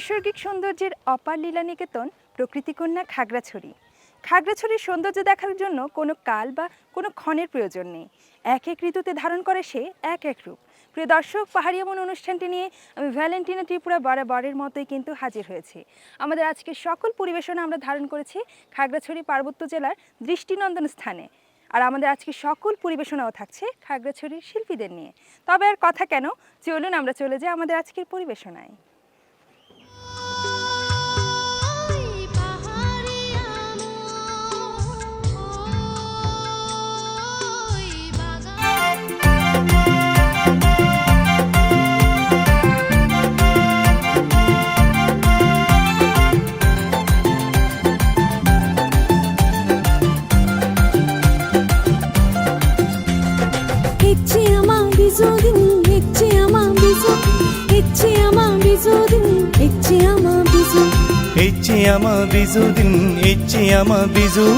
নৈসর্গিক সৌন্দর্যের অপার লীলা নিকেতন প্রকৃতিকন্যা খাগড়াছড়ি। খাগড়াছড়ির সৌন্দর্য দেখার জন্য কোনো কাল বা কোনো ক্ষণের প্রয়োজন নেই। এক এক ঋতুতে ধারণ করে সে এক এক রূপ। প্রিয় দর্শক, পাহাড়ি এমন অনুষ্ঠানটি নিয়ে আমি ভ্যালেন্টিনা ত্রিপুরা বরাবরের মতোই কিন্তু হাজির হয়েছি। আমাদের আজকের সকল পরিবেশনা আমরা ধারণ করেছি খাগড়াছড়ি পার্বত্য জেলার দৃষ্টিনন্দন স্থানে। আর আমাদের আজকে সকল পরিবেশনাও থাকছে খাগড়াছড়ির শিল্পীদের নিয়ে। তবে আর কথা কেন? চলুন আমরা চলে যাই আমাদের আজকের পরিবেশনায়। Ecce ama bizudin, ecce ama bizu,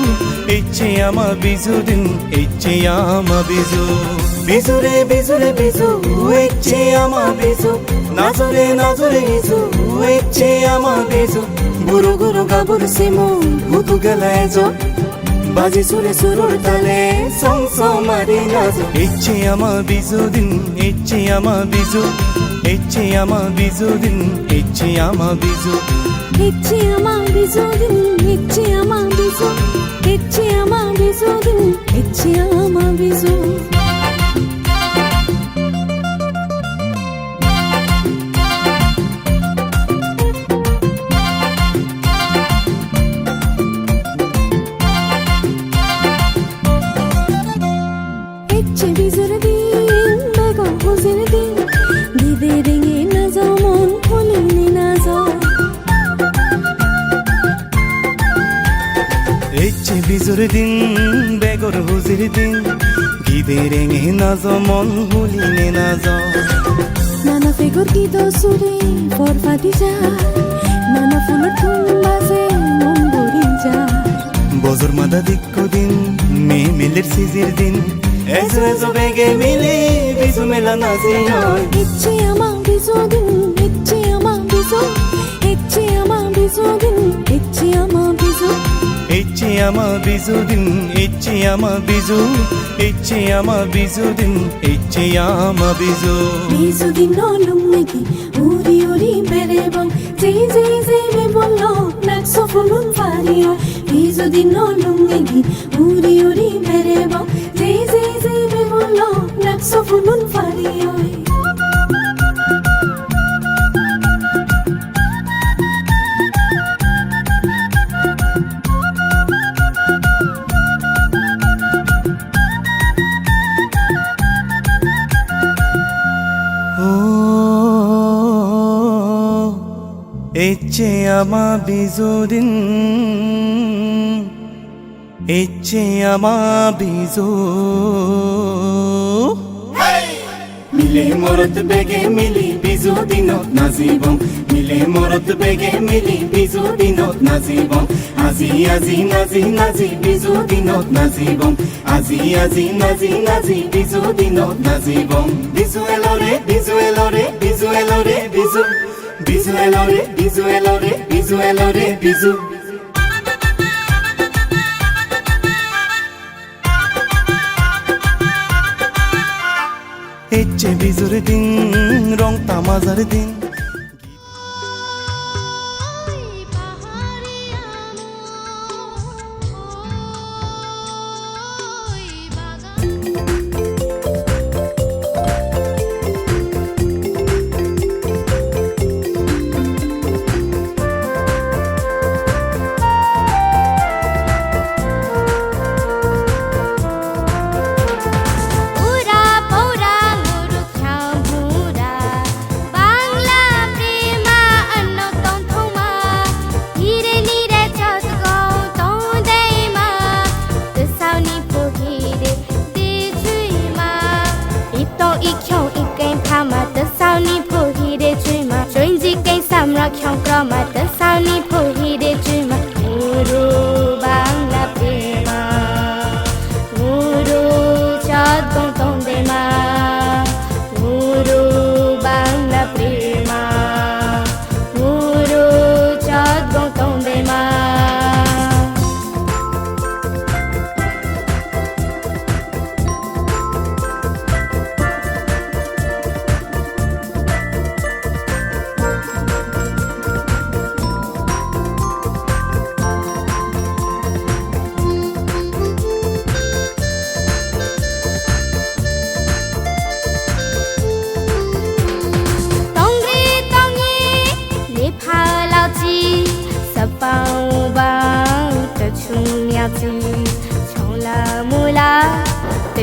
ecce ama bizudin, ecce ama bizu. Bizure bizure bizu, ecce ama bizu. Nazore nazore bizu, ecce ama bizu. Guru guru gabur simu, hutu galaয় জো বাজি সুরে সুরুর তালে সং মারি নাজো ইচ্ছে আমার বিজুদিন ইচ্ছে আমার বিজু ইচ্ছে আমার বিজুদিন ইচ্ছে আমার বিজু ಹೆಚ್ಚಿ ಅಮ್ಮ ಬಿಸೋದಿನಿ ಹೆಚ್ಚಿ ಅಮ್ಮ ಬಿಸೋ ಹೆಚ್ಚಿ ಅಮ್ಮ ಬಿಸೋದಿನಿ ಹೆಚ್ಚಿ ಅಮ್ಮ ಬಿಸೋ বিজুর দিন বেগর হুজির দিন গিদে রেঙে নাজ মন হুলিনে নাজ। নানা ফেগর কি দোসুরে বরবাদি যায় নানা ফুলের ধুম বাজে মন ভরি যায়। বজর মাদা দিক্কু দিন মে মিলের সিজির দিন এজো বেগে মিলে বিজু মেলা নাজি হয়। ইচ্ছে আমার বিজোদিন ইচ্ছে আমার বিজো ইচ্ছে আমার বিজোদিন ইচ্ছে আমার বিজো। ইচ্ছে আমার বিজু দিন ইচ্ছে আমার বিজু ইচ্ছে আমার বিজু দিন ইচ্ছে আমার বিজু। বিজোদিন নাকি উরি উরি বেরেবং যেই যেই যেই বে বলল নাকসো ফুলুন ফারিয়া। বিজোদিন নাকি উরি উরি বেরেবং যেই যেই যেই বে বলল নাকসো ফুলুন ফারিয়া। দিন ইচ্ছে আমার বিজু মিলে মরত বেগে মিলি বিজু দিনত নাজিবং মিলে মরত বেগে মিলি বিজু দিনত নাজিবং আজি আজি, নাজি নাজি, বিজু দিনত নাজিবং আজি আজি, নাজি নাজি, বিজু দিনত নাজিবং বিজু এলৰে বিজু এলৰে বিজু এলৰে বিজু বিজু রে বিজু এলৰে বিজু এলৰে বিজু ইচ্ছে বিজুর দিন রং তামাজার দিন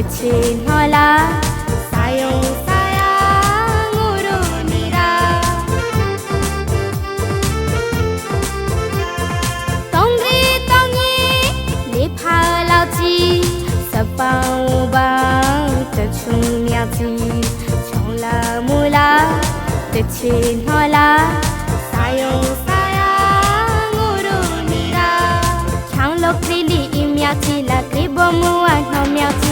꽃이 말라 사용사양 오르니라 동글동글 네 팔라지 서방방 대충이야지 정라 몰라 대친 허라 사용사양 오르니라 강록 릴리 임야지 라그보무한 허мя지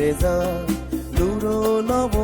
রেজা দূর নব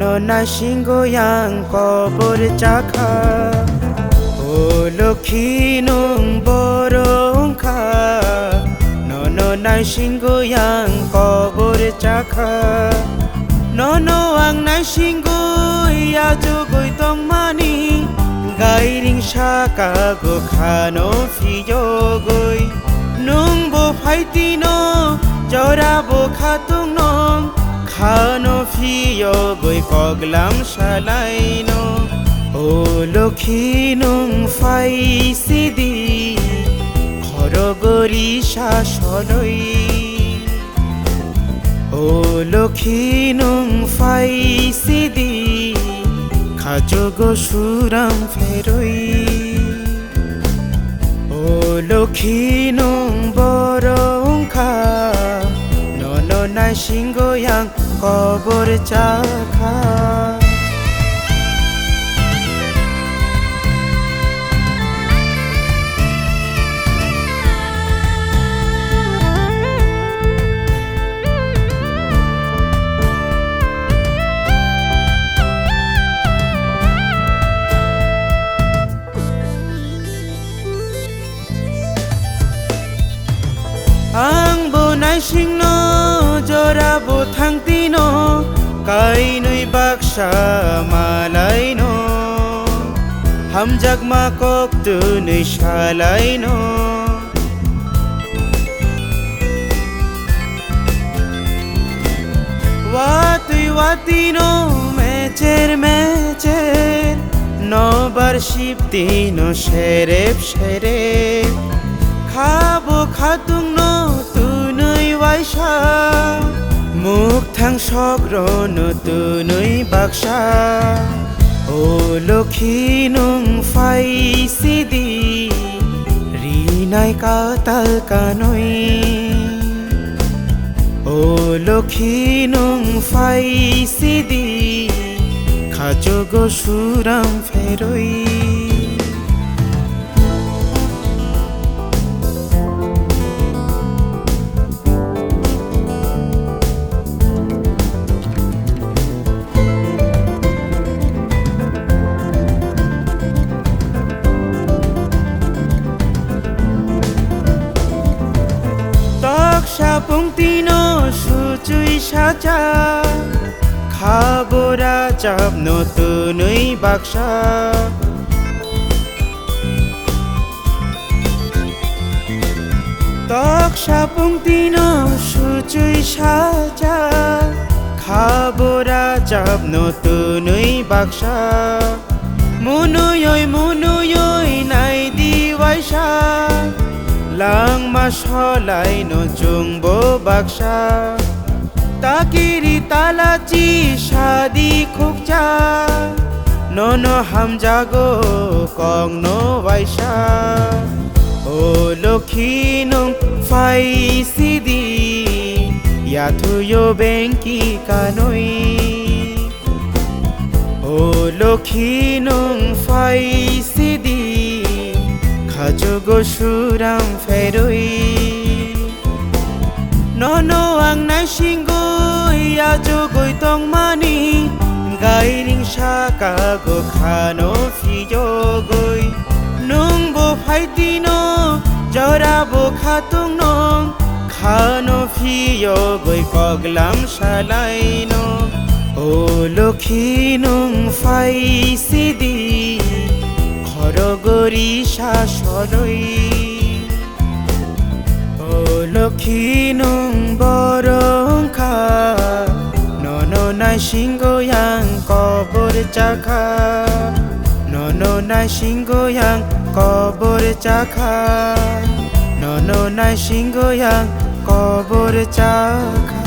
নন নাসিংগয়াং কবর চাখা। ও লক্ষ্মী নং বরংখা নন না নাসিংগয়াং কবর চাখা। নন আং নাসিংগয়া জগৈ তংমানি গাইরিং সাকা গো খানো ফিয়গৈ nungbo phaitino jorabo khatung nong খানো ফিয় গৈ কগলাম সালাইন ও লক্ষী নং ফাইছি দি খরগরি শাসলৈ ও লক্ষী নং ফাইছি দি খাজগ সুরাম ফেরৈ ও লক্ষী নং বরংখা 날 신고양 거부를 적어 앙보난 식로 buthangtino kainoy baksa malayno hamjak makok tunoy shalayno watoy watino mecher mecher নবার Shiva তিন সেরেপ সেরেপ খাব খাতুন নতুন ওয়াইশা ওয়াইসা মুখ থাং সগ্রন তুনুই বাক্সা ও লক্ষ্মী নুং ফাই রিনাই কাতাল কানই লক্ষী নং ফাই সিদি সুরাম ফেরই তক্সা পংক্তি ন সুচুই সাজা। খাবরা চাপ নতুনই বাক্সা। তক্সা পংক্তি ন সুচুই সাজা। খাবরা চাপ নতুনই বাক্সা। মুনুয়ই মুনুয়ই নাই দিওয়াইসা। লাং মাস হলাইন চুম্ব বাক্সা। তাকিরি তালাচি সাদি খুবচা নন হাম যাগ কংন বাইসা ও লক্ষীন ফাইসি দি ইয়াথুয় ব্যাংকি কানই। ও লক্ষীন ফাইসি ফাই সিদি খাজো গো সুরাম ফেরই। নন আং নাই সিংগই আজো গই তং মানি। গাই রিং সাকা গো খানো ফিজো গই নং বো ফাইতি ন জরা বো খাতুং নং। খানো ফিয়ো গই কগলাম সালাই ও লক্ষ্মী নং ফাই সিদি। খরগরি শাসরই ও লক্ষ্মী নং বরংখা নন নাই সিংহয়াং কবর চাখা। নন নাই সিংহয়াং কবর চাখা। নন নাই সিংহয়াং কবর চাখা।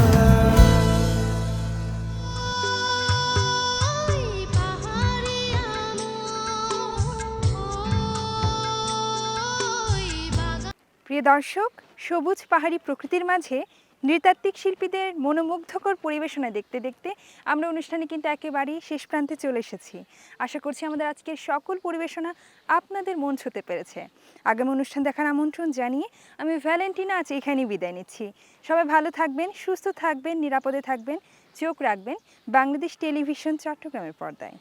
প্রিয় দর্শক, সবুজ পাহাড়ি প্রকৃতির মাঝে নৃতাত্ত্বিক শিল্পীদের মনোমুগ্ধকর পরিবেশনা দেখতে দেখতে আমরা অনুষ্ঠানে কিন্তু একেবারেই শেষ প্রান্তে চলে এসেছি। আশা করছি আমাদের আজকের সকল পরিবেশনা আপনাদের মন ছুতে পেরেছে। আগামী অনুষ্ঠান দেখার আমন্ত্রণ জানিয়ে আমি ভ্যালেন্টিনা আজ এখানেই বিদায় নিচ্ছি। সবাই ভালো থাকবেন, সুস্থ থাকবেন, নিরাপদে থাকবেন, চোখ রাখবেন। বাংলাদেশ টেলিভিশন চট্টগ্রামের পর্দায়।